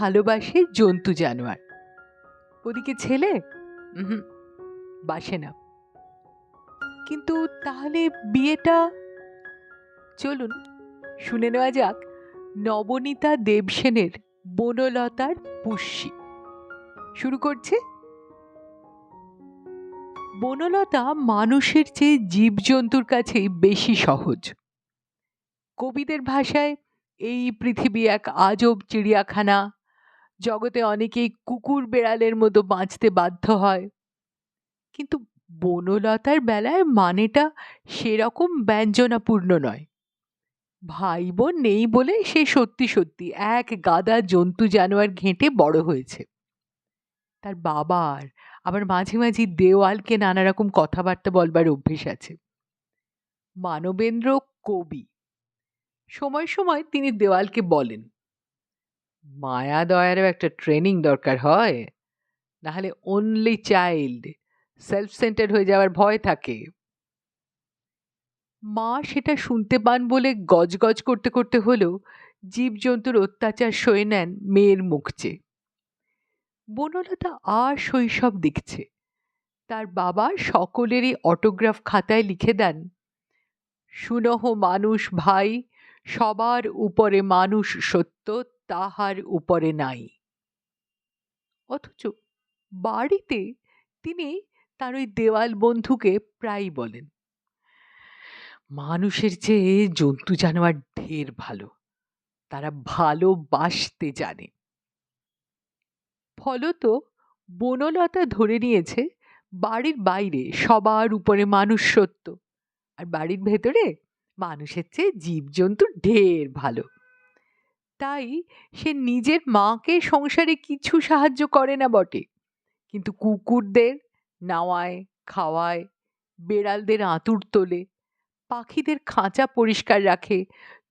ভালোবাসে জন্তু জানোয়ার। ওদিকে ছেলে? বাসে না। কিন্তু তাহলে বিয়েটা? চলুন, শুনে নেওয়া যাক নবনীতা দেবসেনের বনলতার পুষ্যি। শুরু করছে। বনলতা মানুষের চেয়ে জীবজন্তুর কাছেই বেশি সহজ। কবিদের ভাষায়, এই পৃথিবী এক আজব চিড়িয়াখানা জগতে অনেকেই কুকুর বেড়ালের মতো বাঁচতে বাধ্য হয়। কিন্তু বনলতার বেলায় মানেটা সেরকম ব্যঞ্জনাপূর্ণ নয়। ভাই বোন নেই বলে সে সত্যি সত্যি এক গাদা জন্তু জানোয়ার ঘেঁটে বড় হয়েছে। তার বাবার আবার মাঝে মাঝে দেওয়ালকে নানা রকম কথাবার্তা বলবার অভ্যেস আছে। মানবেন্দ্র কবি। সময় সময় তিনি দেওয়ালকে বলেন। মায়া দয়ারও একটা ট্রেনিং দরকার হয়। নাহলে অনলি চাইল্ড সেলফ সেন্টার হয়ে যাওয়ার ভয় থাকে। মা সেটা শুনতে পান বলে গজগজ করতে করতে হলেও জীবজন্তুর অত্যাচার সয়ে নেন মেয়ের মুখ চেয়ে। বনলতা আর শৈশব দেখছে। তার বাবা সকলেরই অটোগ্রাফ খাতায় লিখে দেন, সুনহ মানুষ ভাই, সবার উপরে মানুষ সত্য তাহার উপরে নাই। অথচ বাড়িতে তিনি তার ওই দেওয়াল বন্ধুকে প্রায়ই বলেন, মানুষের চেয়ে জন্তু জানোয়ার ঢের ভালো, তারা ভালোবাসতে জানে। ফলত বনলতা ধরে নিয়েছে বাড়ির বাইরে সবার উপরে মানুষ সত্য আর বাড়ির ভেতরে মানুষের চেয়ে জীবজন্তু ঢের ভালো। তাই সে নিজের মাকে সংসারে কিছু সাহায্য করে না বটে। কিন্তু কুকুরদের নাওয়ায়, খাওয়ায়, বেড়ালদের আঁতুর তোলে, পাখিদের খাঁচা পরিষ্কার রাখে,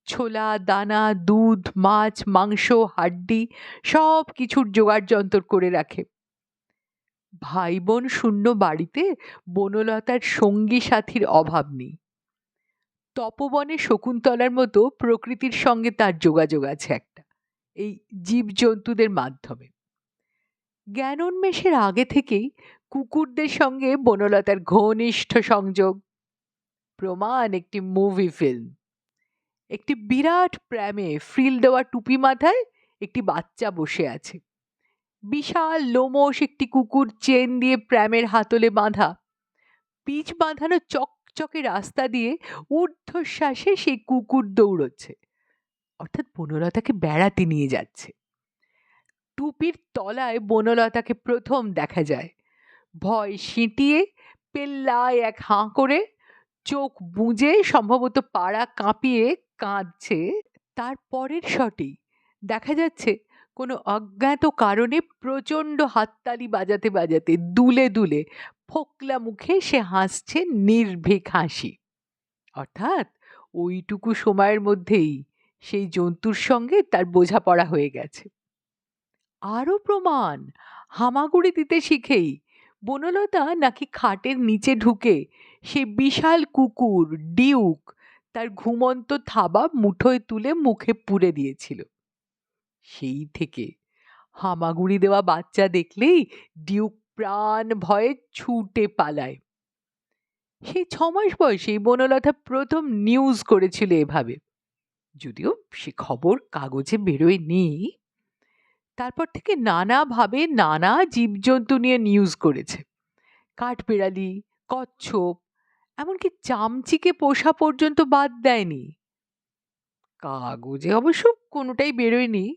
ছোলা, দানা, দুধ, মাছ, মাংস, হাড্ডি সব কিছুর জোগাড় যন্তর করে রাখে। ভাই বোন শূন্য বাড়িতে বনলতার সঙ্গী সাথীর অভাব নেই। তপবনে শকুন্তলার মতো প্রকৃতির সঙ্গে তার যোগাযোগ আছে একটা। এই জীবজন্তুদের মাধ্যমে। জ্ঞানোন্মেষের আগে থেকেই কুকুরদের সঙ্গে বনলতার ঘনিষ্ঠ সংযোগ। প্রমাণ একটি মুভি ফিল্ম। একটি বিরাট প্র্যামে ফ্রিল দেওয়া টুপি মাথায় একটি বাচ্চা বসে আছে। বিশাল লোমশ একটি কুকুর চেন দিয়ে প্র্যামের হাতলে বাঁধা। পিচ বাঁধানো চকচকে রাস্তা দিয়ে ঊর্ধ্বশ্বাসে সেই কুকুর দৌড়চ্ছে। অর্থাৎ বনলতাকে বেড়াতে নিয়ে যাচ্ছে। টুপির তলায় বনলতাকে প্রথম দেখা যায়। ভয় সিঁটিয়ে, পেল্লায় এক হাঁ করে চোখ বুজে সম্ভবত পাড়া কাঁপিয়ে কাঁদছে। তার পরের শটেই দেখা যাচ্ছে কোনো অজ্ঞাত কারণে প্রচণ্ড হাততালি বাজাতে বাজাতে দুলে দুলে ফোকলা মুখে সে হাসছে নির্ভীক হাসি। অর্থাৎ ওইটুকু সময়ের মধ্যেই সেই জন্তুর সঙ্গে তার বোঝাপড়া হয়ে গেছে। আরও প্রমাণ হামাগুড়ি দিতে শিখেই বনলতা নাকি খাটের নিচে ঢুকে সে বিশাল কুকুর, ডিউক, তার ঘুমন্ত থাবা মুঠোয় তুলে মুখে পুরে দিয়েছিল। সেই থেকে হামাগুড়ি দেওয়া বাচ্চা দেখলেই ডিউক প্রাণ ভয়ে ছুটে পালায়। সেই ছমাস বয়সেই বনলতা প্রথম নিউজ করেছিল এভাবে। যদিও সে খবর কাগজে বেরোয়নি তারপর থেকে নানাভাবে নানা জীবজন্তু নিয়ে নিউজ করেছে। কাঠবেড়ালি, কচ্ছপ, এমনকি চামচিকে পোষা পর্যন্ত বাদ দেয়নি। কাগজে অবশ্য কোনোটাই বেরোয়নি।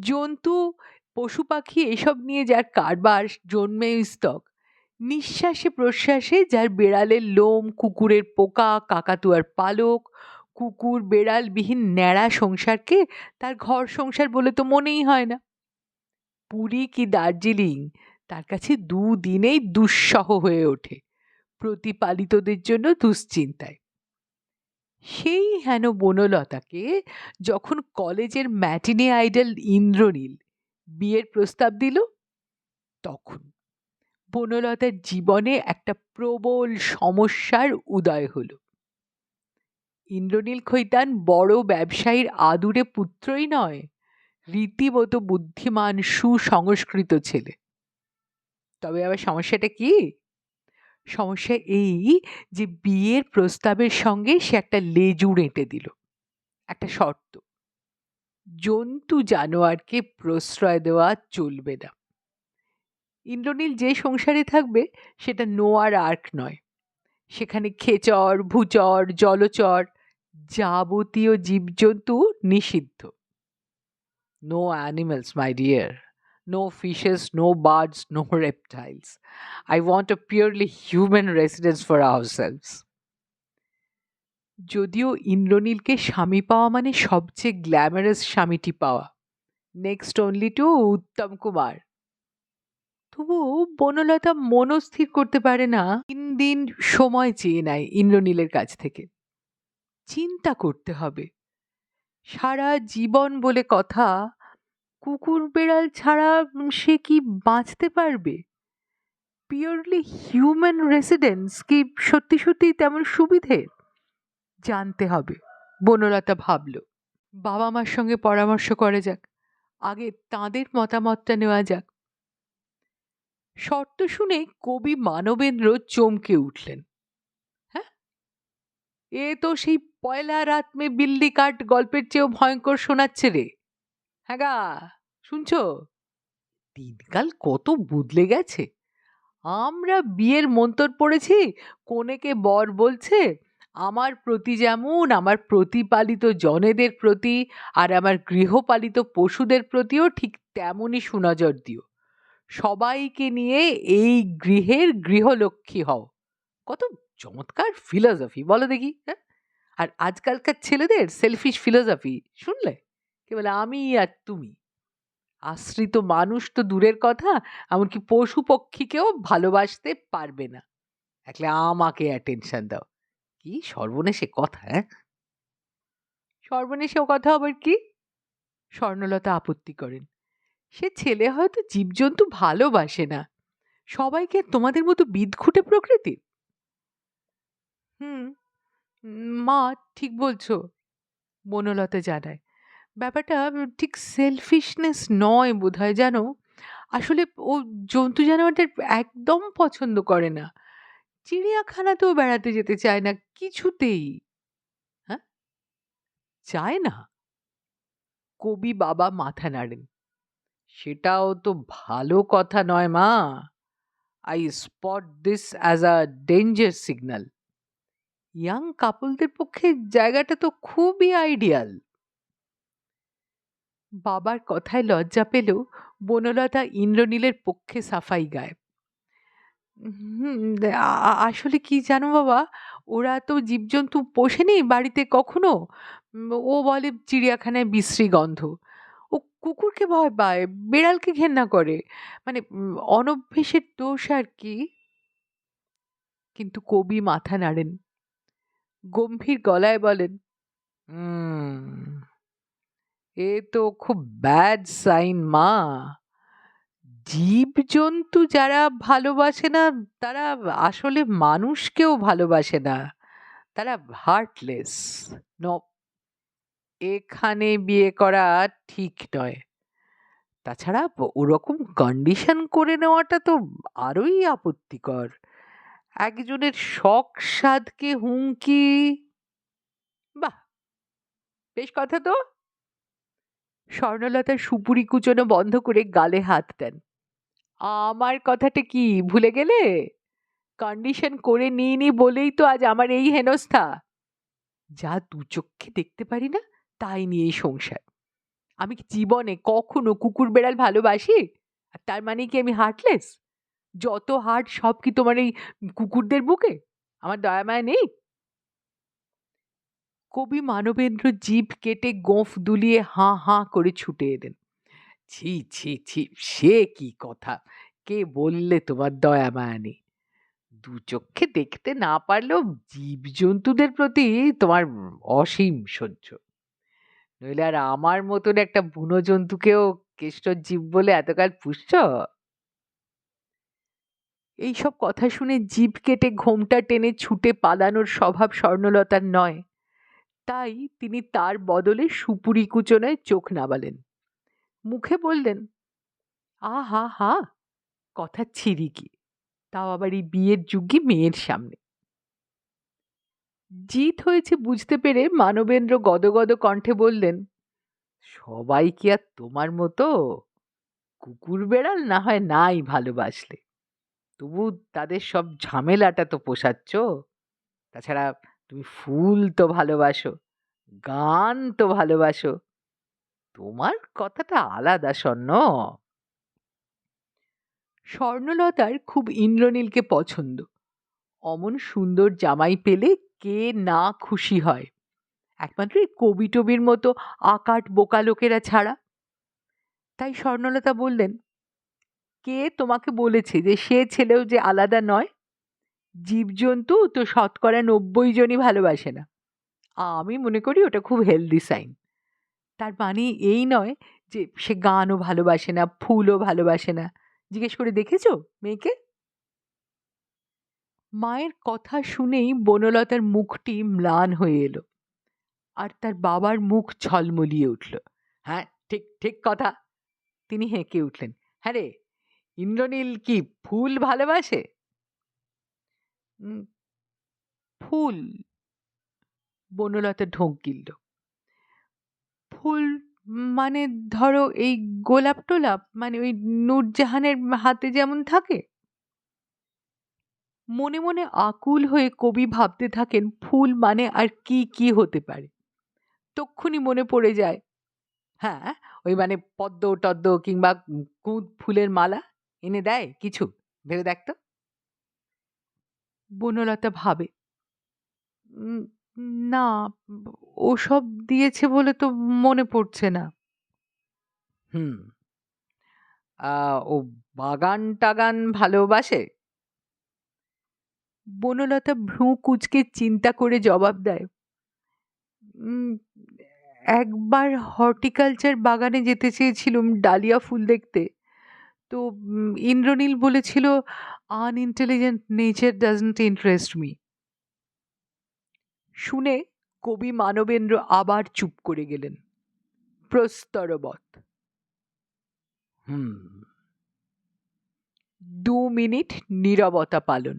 জন্তু, পশু পাখি এসব নিয়ে যার কারবার জন্মে স্তক। নিঃশ্বাসে প্রশ্বাসে যার বেড়ালের লোম, কুকুরের পোকা, কাকাতুয়ার পালক, কুকুর বেড়ালবিহীন ন্যাড়া সংসারকে তার ঘর সংসার বলে তো মনেই হয় না। পুরী কি দার্জিলিং? তার কাছে দুদিনেই দুঃসহ হয়ে ওঠে। প্রতিপালিতদের জন্য দুশ্চিন্তায়। সেই হেন বনলতাকে যখন কলেজের ম্যাটিনে আইডল ইন্দ্রনীল বিয়ের প্রস্তাব দিল, তখন বনলতার জীবনে একটা প্রবল সমস্যার উদয় হল। ইন্দ্রনীল খৈতান বড় ব্যবসায়ীর আদুরে পুত্রই নয়, রীতিমতো বুদ্ধিমান সুসংস্কৃত ছেলে। তবে আবার সমস্যাটা কি? সমস্যা এই যে বিয়ের প্রস্তাবের সঙ্গে সে একটা লেজুর এঁটে দিল, একটা শর্ত। জন্তু জানোয়ারকে প্রশ্রয় দেওয়া চলবে না। ইন্দ্রনীল যে সংসারে থাকবে, সেটা নোয়ার আর্ক নয়। সেখানে খেচর, ভূচর, জলচর যাবতীয় জীবজন্তু নিষিদ্ধ। No animals my dear no fishes no birds no reptiles. I want a purely human residence for ourselves. যদিও ইন্দ্রনীলকে স্বামী পাওয়া মানে সবচেয়ে গ্ল্যামারাস স্বামীটি পাওয়া। Next only to Uttam Kumar. তবু বনলতা মনস্থির করতে পারে না। তিন দিন সময় চেয়ে নেয় ইন্দ্রনীলের কাছ থেকে। চিন্তা করতে হবে। সারা জীবন বলে কথা কুকুর বেড়াল ছাড়া সে কি বাঁচতে পারবে? পিওরলি হিউম্যান রেসিডেন্স কি সত্যি সত্যি তেমন সুবিধে? জানতে হবে, বনলতা ভাবল। বাবা মার সঙ্গে পরামর্শ করা যাক, আগে তাঁদের মতামতটা নেওয়া যাক। শর্ত শুনে কবি মানবেন্দ্র চমকে উঠলেন। হ্যাঁ? এ তো সেই পয়লা রাত মে বিল্লি কাট গল্পের চেয়েও ভয়ঙ্কর শোনাচ্ছে রে। হ্যাঁ গা, শুনছো? দিনকাল কত বদলে গেছে। আমরা বিয়ের মন্তর পড়েছি, কনেকে বর বলছে, আমার প্রতি যেমন আমার প্রতিপালিত জনেদের প্রতি আর আমার গৃহপালিত পশুদের প্রতিও ঠিক তেমনই সুনজর দিও। সবাইকে নিয়ে এই গৃহের গৃহলক্ষ্মী হও। কত চমৎকার ফিলসফি বলো দেখি হ্যাঁ? আর আজকালকার ছেলেদের সেলফিশ ফিলসফি শুনলে? কে বলে, আমি আর তুমি। আশ্রিত মানুষ তো দূরের কথা, এমনকি পশু পক্ষীকেও ভালোবাসতে পারবে না। একলে আমাকে অ্যাটেনশন দাও। কি সর্বনেশে কথা হ্যাঁ সর্বনেশেও কথা আবার কি? স্বর্ণলতা আপত্তি করেন। সে ছেলে হয়তো জীবজন্তু ভালোবাসে না। সবাইকে তোমাদের মতো বিদঘুটে প্রকৃতির? হুম মা, ঠিক বলছো বনলতা জানায়। ব্যাপারটা ঠিক সেলফিশনেস নয় বোধহয়, জানো? আসলে ও জন্তু জানোয়ারদের একদম পছন্দ করে না। চিড়িয়াখানাতেও বেড়াতে যেতে চায় না কিছুতেই। হ্যাঁ? চায় না। কবি বাবা মাথা নাড়েন। সেটাও তো ভালো কথা নয় মা। I spot this as a danger signal young কাপলদের পক্ষে জায়গাটা তো খুবই আইডিয়াল বাবার কথায় লজ্জা পেলেও বনলতা ইন্দ্রনীলের পক্ষে সাফাই গায়। হুম, আসলে কি জানো বাবা? ওরা তো জীবজন্তু পোষেনি বাড়িতে কখনো? ও বলে চিড়িয়াখানায় বিশ্রী গন্ধ। ও কুকুরকে ভয় পায় বেড়ালকে ঘেন্না করে। মানে অনভ্যেসের দোষ আর কি? কিন্তু কবি মাথা নাড়েন। গম্ভীর গলায় বলেন এ তো খুব ব্যাড সাইন মা। জীবজন্তু যারা ভালোবাসে না, তারা আসলে মানুষকেও ভালোবাসে না। তারা হার্টলেস নো, এখানে বিয়ে করা ঠিক নয়। তাছাড়া ওরকম কন্ডিশন করে নেওয়াটা তো আরোই আপত্তিকর। একজনের শখ সাধকে হুমকি, বাহ! বেশ কথা তো। স্বর্ণলতার সুপুরি কুচনো বন্ধ করে গালে হাত দেন। আমার কথাটা কি, ভুলে গেলে? কন্ডিশন করে নিইনি বলেই তো আজ আমার এই হেনস্থা। যা দু চোখে দেখতে পারি না, তাই নিয়েই সংসার। আমি জীবনে কখনো কুকুর বেড়াল ভালোবাসি? আর তার মানে কি আমি হার্টলেস যত হার্ট সব কি তোমার এই কুকুরদের বুকে? আমার দয়া মায়া নেই? কবি মানবেন্দ্র জীব কেটে গোঁফ দুলিয়ে হাঁ হাঁ করে ছুটে এলেন। ছি ছি ছি, সে কি কথা? কে বললে তোমার দয়া মায়া নেই দু চোখে দেখতে না পারলেও জীবজন্তুদের প্রতি তোমার অসীম সহ্য। নইলে আর আমার মতন একটা বুনো জন্তুকেও কেষ্ট জীব বলে এতকাল পুষছ? এইসব কথা শুনে জীব কেটে ঘোমটা টেনে ছুটে পালানোর স্বভাব স্বর্ণলতার নয়। তাই তিনি তার বদলে সুপুরি কুচনায় চোখ নাবালেন। মুখে বললেন, আহা, হা, কথা ছিরিকি, তাও আবার এই বিয়ের যুগে মেয়ের সামনে। জিত হয়েছে বুঝতে পেরে মানবেন্দ্র গদগদ কণ্ঠে বললেন, সবাই কি আর তোমার মতো? কুকুর বেড়াল না হয় নাই ভালোবাসলে। তবু তাদের সব ঝামেলাটা তো পোষাচ্ছ। তাছাড়া তুমি ফুল তো ভালোবাসো, গান তো ভালোবাসো, তোমার কথাটা আলাদা স্বর্ণ। স্বর্ণলতার খুব ইন্দ্রনীলকে পছন্দ। অমন সুন্দর জামাই পেলে কে না খুশি হয়। একমাত্র এই কবি টবির মতো আকাট বোকা লোকেরা ছাড়া। তাই স্বর্ণলতা বললেন, কে তোমাকে বলেছে যে সে ছেলেও যে আলাদা নয়? জীবজন্তু তো শতকরা নব্বই জনই ভালোবাসে না। আমি মনে করি ওটা খুব হেলদি সাইন তার মানে এই নয় যে সে গানও ভালোবাসে না, ফুলও ভালোবাসে না। জিজ্ঞেস করে দেখেছ মেয়েকে? মায়ের কথা শুনেই বনলতার মুখটি ম্লান হয়ে এলো আর তার বাবার মুখ ঝলমলিয়ে উঠল। হ্যাঁ ঠিক ঠিক কথা। তিনি হেঁকে উঠলেন। হ্যাঁ রে, ইন্দ্রনীল কি ফুল ভালোবাসে? ফুল। বনলতা ঢোক গিলল। ফুল মানে ধরো এই গোলাপ টোলাপ মানে ওই নূরজাহানের হাতে যেমন থাকে। মনে মনে আকুল হয়ে কবি ভাবতে থাকেন ফুল মানে আর কি কি হতে পারে। তক্ষুনি মনে পড়ে যায় হ্যাঁ ওই মানে পদ্ম টদ্ম কিংবা কুঁদ ফুলের মালা এনে দেয় কিছু, ভেবে দেখ তো। বনলতা ভাবে। "উম, না ওসব দিয়েছে বলে তো মনে পড়ছে না। হুম আহ, ও বাগান টাগান ভালোবাসে? বনলতা ভ্রু কুচকে চিন্তা করে জবাব দেয় "উম, একবার হর্টিকালচার বাগানে যেতে চেয়েছিলুম ডালিয়া ফুল দেখতে। তো উম, ইন্দ্রনীল বলেছিল unintelligent nature doesn't interest me শুনে কবি মানবেন্দ্র আবার চুপ করে গেলেন। প্রস্তরবৎ হুম। দু মিনিট নীরবতা পালন।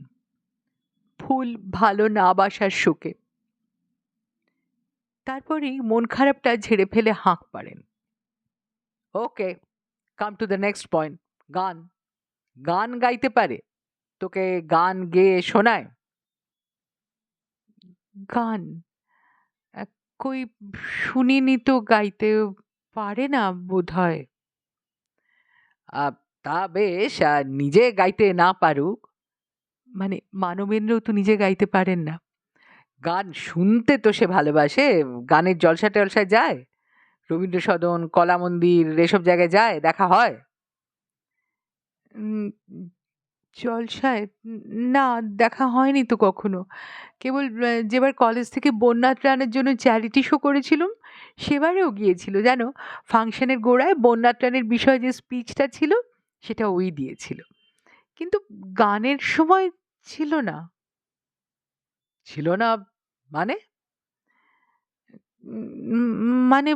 ফুল ভালো না বাসার শোকে। তারপরেই মন খারাপটা ঝেড়ে ফেলে হাঁক পারেন okay come to the next point গান। গান গাইতে পারে। তোকে গান গেয়ে শোনায়? গান? কই শুনিনি তো গাইতে পারে না বোধ হয় তা বেশ নিজে গাইতে না পারুক। মানে মানবেন্দ্র তো নিজে গাইতে পারেন না। গান শুনতে তো সে ভালোবাসে, গানের জলসা টলসায় যায়। রবীন্দ্র সদন কলা মন্দির এসব জায়গায় যায়, দেখা হয়। জলসায় না দেখা হয়নি তো কখনো। কেবল যেবার কলেজ থেকে বন্যা ত্রাণের জন্য চ্যারিটি শো করেছিলাম, সেবারেও গিয়েছিল। জানো ফাংশনের গোড়ায় বন্যা ত্রাণের বিষয়ে যে স্পিচটা ছিল, সেটা ওই দিয়েছিল। কিন্তু গানের সময় ছিল না। ছিল না মানে? মানে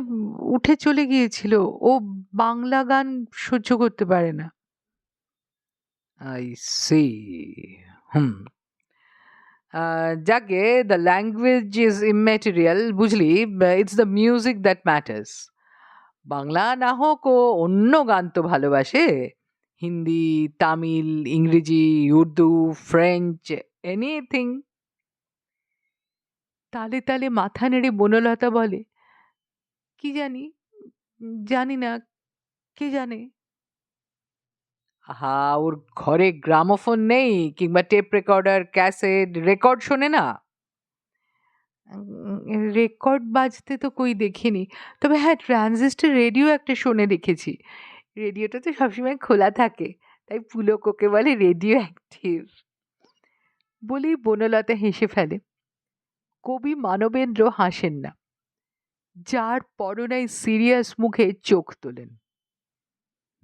উঠে চলে গিয়েছিল। ও বাংলা গান সহ্য করতে পারে না। I see, hmm. যাকে দ্য ল্যাঙ্গুয়েজ ইজ ইমেটেরিয়াল বুঝলি? It's the music that matters Bangla না হোক ও অন্য গান তো ভালোবাসে। হিন্দি, তামিল, ইংরেজি, উর্দু, ফ্রেঞ্চ এনিথিং তালে তালে মাথা নেড়ে বনলতা বলে, কি জানি? জানি না, কে জানে? হা ওর ঘরে গ্রামোফোন নেই কিংবা টেপ রেকর্ডার, ক্যাসেট, রেকর্ড শোনে না। রেকর্ড বাজতে তো কই দেখিনি। তবে হ্যাঁ ট্রানজিস্টার রেডিও একটা শোনে দেখেছি। রেডিওটা তো সবসময় খোলা থাকে, তাই পুলকোকে বলে রেডিও অ্যাক্টিভ। বলেই বনলতা হেসে ফেলে, কবি মানবেন্দ্র হাসেন না। যার পরনায় সিরিয়াস মুখে চোখ তোলেন।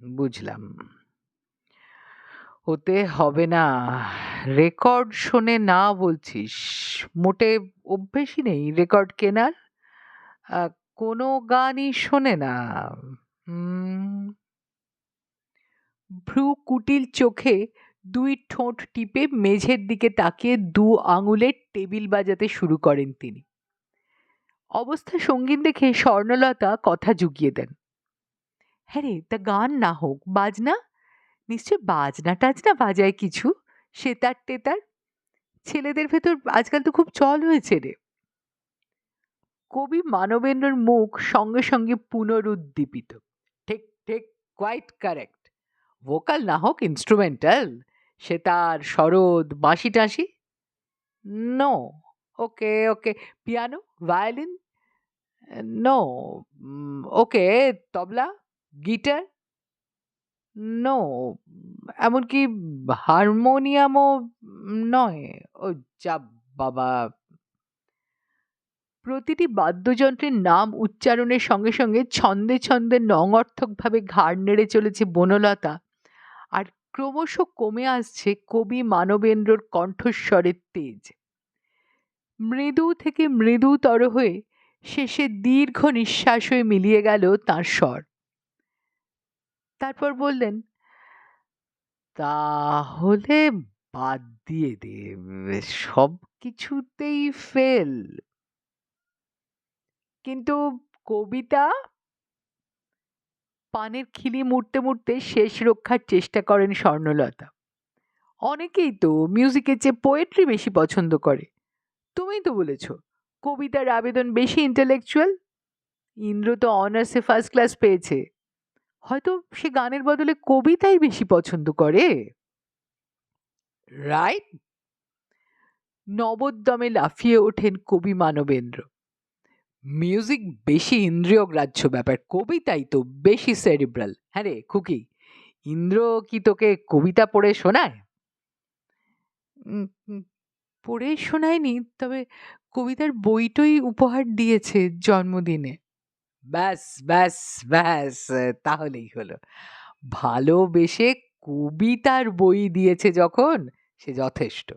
বুঝলাম। হতে হবে না। রেকর্ড শোনে না বলছিস, মোটে অভ্যেসই নেই রেকর্ড কেনার। কোনো গানই শোনে না। ভ্রু কুটিল চোখে দুই ঠোঁট টিপে মেঝের দিকে তাকিয়ে দু আঙুলের টেবিল বাজাতে শুরু করেন তিনি। অবস্থা সঙ্গীন দেখে স্বর্ণলতা কথা জুগিয়ে দেন। হ্যাঁ রে, তা গান না হোক, বাজনা? নিশ্চয় বাজনা টাজনা বাজায় কিছু? সেতার টেতার? ছেলেদের ভেতর আজকাল তো খুব চল হয়েছে রে। কবি মানবেন্দ্রর মুখ সঙ্গে সঙ্গে পুনরুদ্দীপিত। ঠিক ঠিক কোয়াইট কারেক্ট ভোকাল না হোক ইনস্ট্রুমেন্টাল সেতার সরোদ বাঁশি টাঁশি no okay okay piano violin no okay tabla? Guitar no এমনকি হারমোনিয়ামও নয়। ও যা বাবা! প্রতিটি বাদ্যযন্ত্রের নাম উচ্চারণের সঙ্গে সঙ্গে ছন্দে ছন্দে নঙর্থকভাবে ঘাড় নেড়ে চলেছে বনলতা। আর ক্রমশ কমে আসছে কবি মানবেন্দ্রর কণ্ঠস্বরের তেজ। মৃদু থেকে মৃদুতর হয়ে শেষে দীর্ঘ নিঃশ্বাস হয়ে মিলিয়ে গেল তাঁর স্বর। তারপর বললেন, তাহলে বাদ দিয়ে দে, সব কিছুতেই ফেল। কিন্তু কবিতা পানের খিলি মুড়তে মুড়তে শেষ রক্ষার চেষ্টা করেন স্বর্ণলতা। অনেকেই তো মিউজিকের চেয়ে পোয়েট্রি বেশি পছন্দ করে। তুমিই তো বলেছ, কবিতার আবেদন বেশি ইন্টেলেকচুয়াল ইন্দ্র তো অনার্সে ফার্স্ট ক্লাস পেয়েছে। হয়তো সে গানের বদলে কবিতাই বেশি পছন্দ করে। রাইট নবোদ্যমে লাফিয়ে ওঠেন কবি মানবেন্দ্র। মিউজিক বেশি ইন্দ্রিয় গ্রাহ্য ব্যাপার কবিতাই তো বেশি সেরিব্রাল হ্যাঁ রে খুকি ইন্দ্র কি তোকে কবিতা পড়ে শোনায়? পড়ে শোনায়নি তবে কবিতার বইটই উপহার দিয়েছে জন্মদিনে। ব্যাস ব্যাস ব্যাস তাহলেই হলো। ভালোবেসে কবিতার বই দিয়েছে যখন সে যথেষ্ট।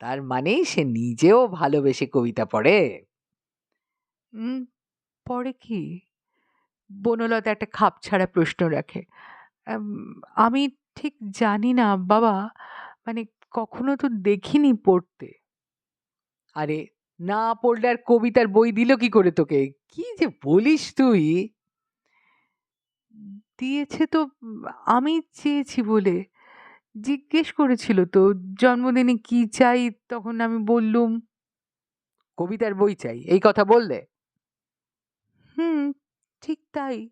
তার মানেই সে নিজেও ভালোবেসে কবিতা পড়ে। উম, পরে কি? বনলতা একটা খাপ ছাড়া প্রশ্ন রাখে। আমি ঠিক জানি না বাবা। মানে কখনো তো দেখিনি পড়তে। আরে না পড়লে আর কবিতার বই দিল কি করে তোকে? কি যে বলিস তুই? দিয়েছে তো, আমি চেয়েছি বলে। জিজ্ঞেস করেছিল তো, জন্মদিনে কি চাই? তখন আমি বললুম, কবিতার বই চাই। এই কথা বললে? হুম, ঠিক তাই।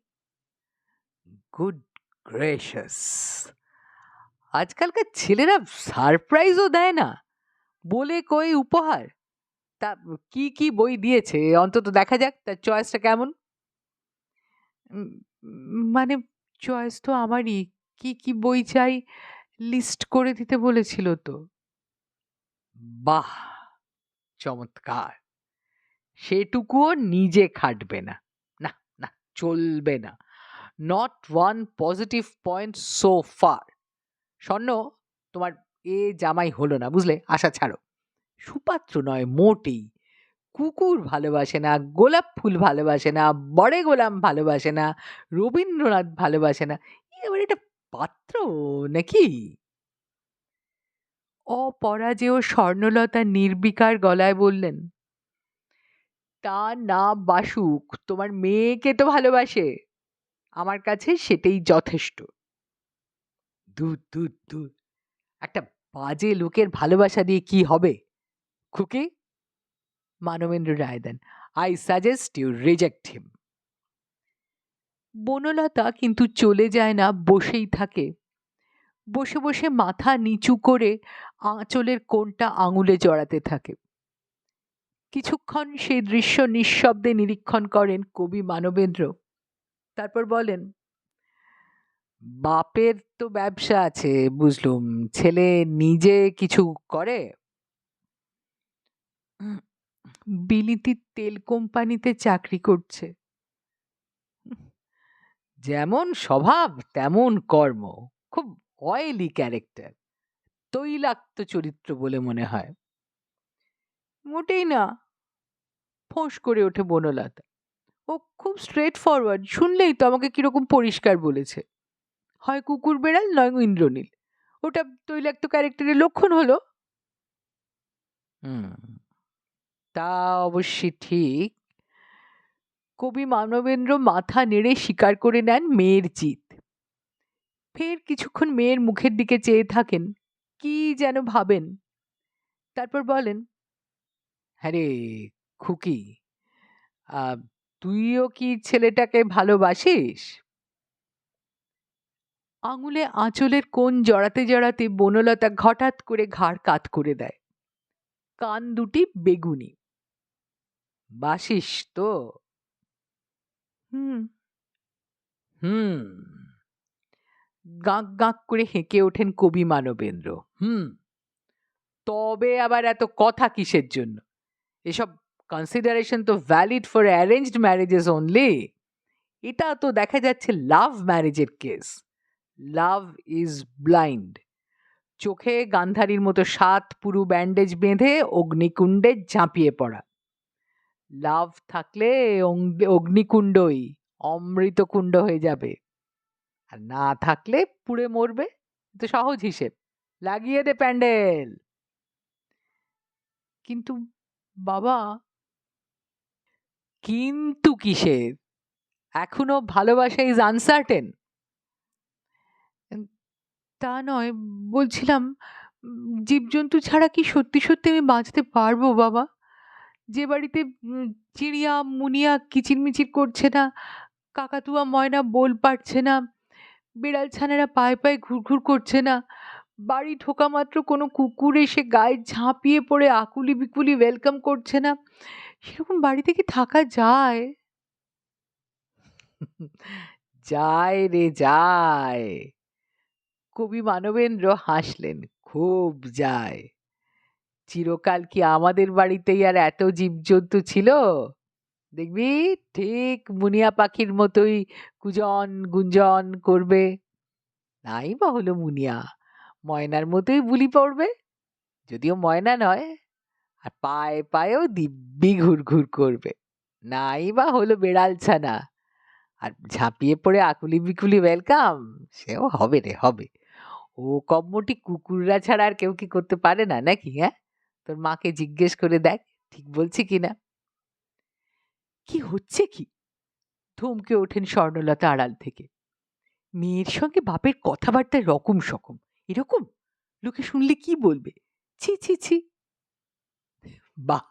গুড গ্রেশাস আজকালকার ছেলেরা সারপ্রাইজও দেয় না। বলে কই উপহার। তা কি কি বই দিয়েছে? অন্তত দেখা যাক, তার চয়েসটা কেমন? মানে চয়েস তো আমারই। কি কি বই চাই লিস্ট করে দিতে বলেছিল তো? বাহ! চমৎকার। সেটুকুও নিজে খাটবে না। না না, চলবে না। Not one positive point so far Swarna, তোমার এ জামাই হলো না, বুঝলে? আশা ছাড়ো। সুপাত্র নয়, মোটেই। কুকুর ভালোবাসে না, গোলাপ ফুল ভালোবাসে না, বড়ে গোলাম ভালোবাসে না, রবীন্দ্রনাথ ভালোবাসে না এবার এটা পাত্র নাকি? অপরাজেয় স্বর্ণলতা নির্বিকার গলায় বললেন, তা না বাসুক, তোমার মেয়েকে তো ভালোবাসে, আমার কাছে সেটাই যথেষ্ট। দূর দূর দূর। একটা বাজে লোকের ভালোবাসা দিয়ে কি হবে? খুকি মানবেন্দ্র রায় দেন। I suggest you reject him Banalata কিন্তু চলে যায় না, বসেই থাকে। বসে বসে মাথা নিচু করে আঁচলের কোনটা আঙুলে জড়াতে থাকে। কিছুক্ষণ সেই দৃশ্য নিঃশব্দে নিরীক্ষণ করেন কবি মানবেন্দ্র। তারপর বলেন, বাপের তো ব্যবসা আছে, বুঝলুম। ছেলে নিজে কিছু করে? বিলিতির তেল কোম্পানিতে চাকরি করছে। যেমন স্বভাব, তেমন কর্ম। খুব অয়েলি ক্যারেক্টার তৈলাক্ত চরিত্র বলে মনে হয়। মোটেই না। ফোঁস করে ওঠে বনলতা। ও খুব স্ট্রেট ফরওয়ার্ড শুনলেই তো আমাকে কীরকম পরিষ্কার বলেছে। হয় কুকুর বেড়াল, নয় ইন্দ্রনীল। ওটা তৈলাক্ত ক্যারেক্টারের লক্ষণ হলো? হুম। তা অবশ্যই ঠিক। কবি মানবেন্দ্র মাথা নেড়ে স্বীকার করে নেন মেয়ের জিত। ফের কিছুক্ষণ মেয়ের মুখের দিকে চেয়ে থাকেন, কি যেন ভাবেন? তারপর বলেন হ্যাঁ রে, খুকি তুইও কি ছেলেটাকে ভালোবাসিস? আঙুলে আঁচলের কোণ জড়াতে জড়াতে বনলতা হঠাৎ করে ঘাড় কাত করে দেয়। কান দুটি বেগুনি। বাসিস তো? হুম। হুম। গাঁক গাঁক করে হেঁকে ওঠেন কবি মানবেন্দ্র। হুম। তবে আবার এত কথা কিসের জন্য? এসব কনসিডারেশন তো valid for arranged marriages only এটা তো দেখা যাচ্ছে লাভ ম্যারেজের কেস লাভ ইজ ব্লাইন্ড চোখে গান্ধারীর মতো সাত পুরু ব্যান্ডেজ বেঁধে অগ্নিকুণ্ডে ঝাঁপিয়ে পড়া। লাভ থাকলে অগ্নি- অগ্নিকুণ্ডই, অমৃতকুণ্ড হয়ে যাবে। আর না থাকলে পুড়ে মরবে তো সহজ হিসেব। লাগিয়ে দে প্যান্ডেল। কিন্তু বাবা, কিন্তু কিসের? এখনও ভালোবাসা ইজ আনসার্টেন তা নয়, বলছিলাম জীবজন্তু ছাড়া কি সত্যি সত্যি আমি বাঁচতে পারব বাবা? যে বাড়িতে চিড়িয়া, মুনিয়া কিচিরমিচির করছে না, কাকাতুয়া, ময়না বোল পারছে না, বিড়াল ছানারা পায়ে পায়ে ঘুরঘুর করছে না, বাড়ি ঢোকা মাত্র কোনো কুকুর এসে গায়ে ঝাঁপিয়ে পড়ে আকুলি বিকুলি ওয়েলকাম করছে না, সেরকম বাড়িতে কি থাকা যায়? যায় রে যায়। কবি মানবেন্দ্র হাসলেন, খুব যায়। চিরকাল কি আমাদের বাড়িতেই আর এত জীবজন্তু ছিল? দেখবি? ঠিক মুনিয়া পাখির মতোই কুজন গুঞ্জন করবে। নাই বা হলো মুনিয়া, ময়নার মতোই বুলি পড়বে। যদিও ময়না নয়, আর পায়ে পায়েও দিব্যি ঘুর ঘুর করবে। নাই বা হলো বেড়াল ছানা, আর ঝাঁপিয়ে পড়ে আকুলি বিকুলি ওয়েলকাম সেও হবে রে, হবে। ও কম্মটি কুকুররা ছাড়া আর কেউ কি করতে পারে না, নাকি হ্যাঁ? তোর মাকে জিজ্ঞেস করে দেখ, ঠিক বলছি কিনা কি হচ্ছে কি? ধমকে ওঠেন স্বর্ণলতা আড়াল থেকে। মেয়ের সঙ্গে বাপের কথাবার্তায় রকম সকম। এরকম? লোকে শুনলে কি বলবে? ছি ছি ছি। বাহ!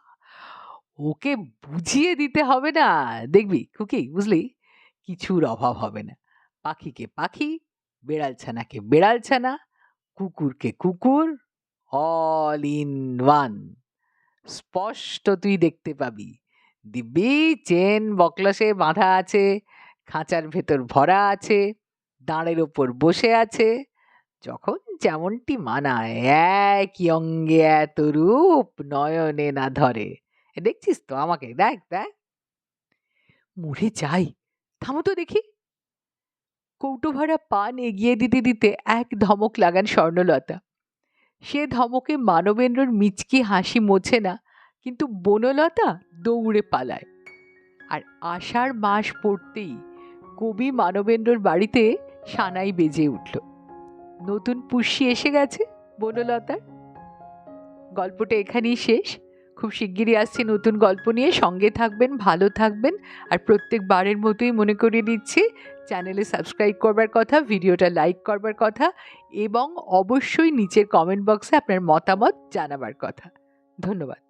ওকে বুঝিয়ে দিতে হবে না। দেখবি খুকি, বুঝলি? কিছুর অভাব হবে না। পাখিকে পাখি, বেড়াল ছানাকে বেড়াল ছানা, কুকুরকে কুকুর অল ইন ওয়ান স্পষ্ট তুই দেখতে পাবি। দিব্যি চেন বকলসে বাঁধা আছে, খাঁচার ভেতর ভরা আছে, দাঁড়ের ওপর বসে আছে। যখন যেমনটি মানায়, একই অঙ্গে এত রূপ নয়নে না ধরে। দেখছিস তো আমাকে? দেখ দেখ। মরে যাই, থামো তো দেখি। কৌটো ভরা পান এগিয়ে দিতে দিতে এক ধমক লাগান স্বর্ণলতা। সে ধমকে মানবেন্দ্রর মিচকি হাসি মোছে না, কিন্তু বনলতা দৌড়ে পালায়। আর আষাঢ় মাস পড়তেই কবি মানবেন্দ্রর বাড়িতে সানাই বেজে উঠল। নতুন পুষ্যি এসে গেছে বনলতার। গল্পটা এখানেই শেষ। খুব শিগগিরই আসছে নতুন গল্প নিয়ে। সঙ্গে থাকবেন, ভালো থাকবেন। আর প্রত্যেক বারের মতোই মনে করিয়ে দিচ্ছি চ্যানেলে সাবস্ক্রাইব করবার কথা ভিডিওটা লাইক করবার কথা এবং অবশ্যই নিচের কমেন্ট বক্সে আপনার মতামত জানাবার কথা। ধন্যবাদ।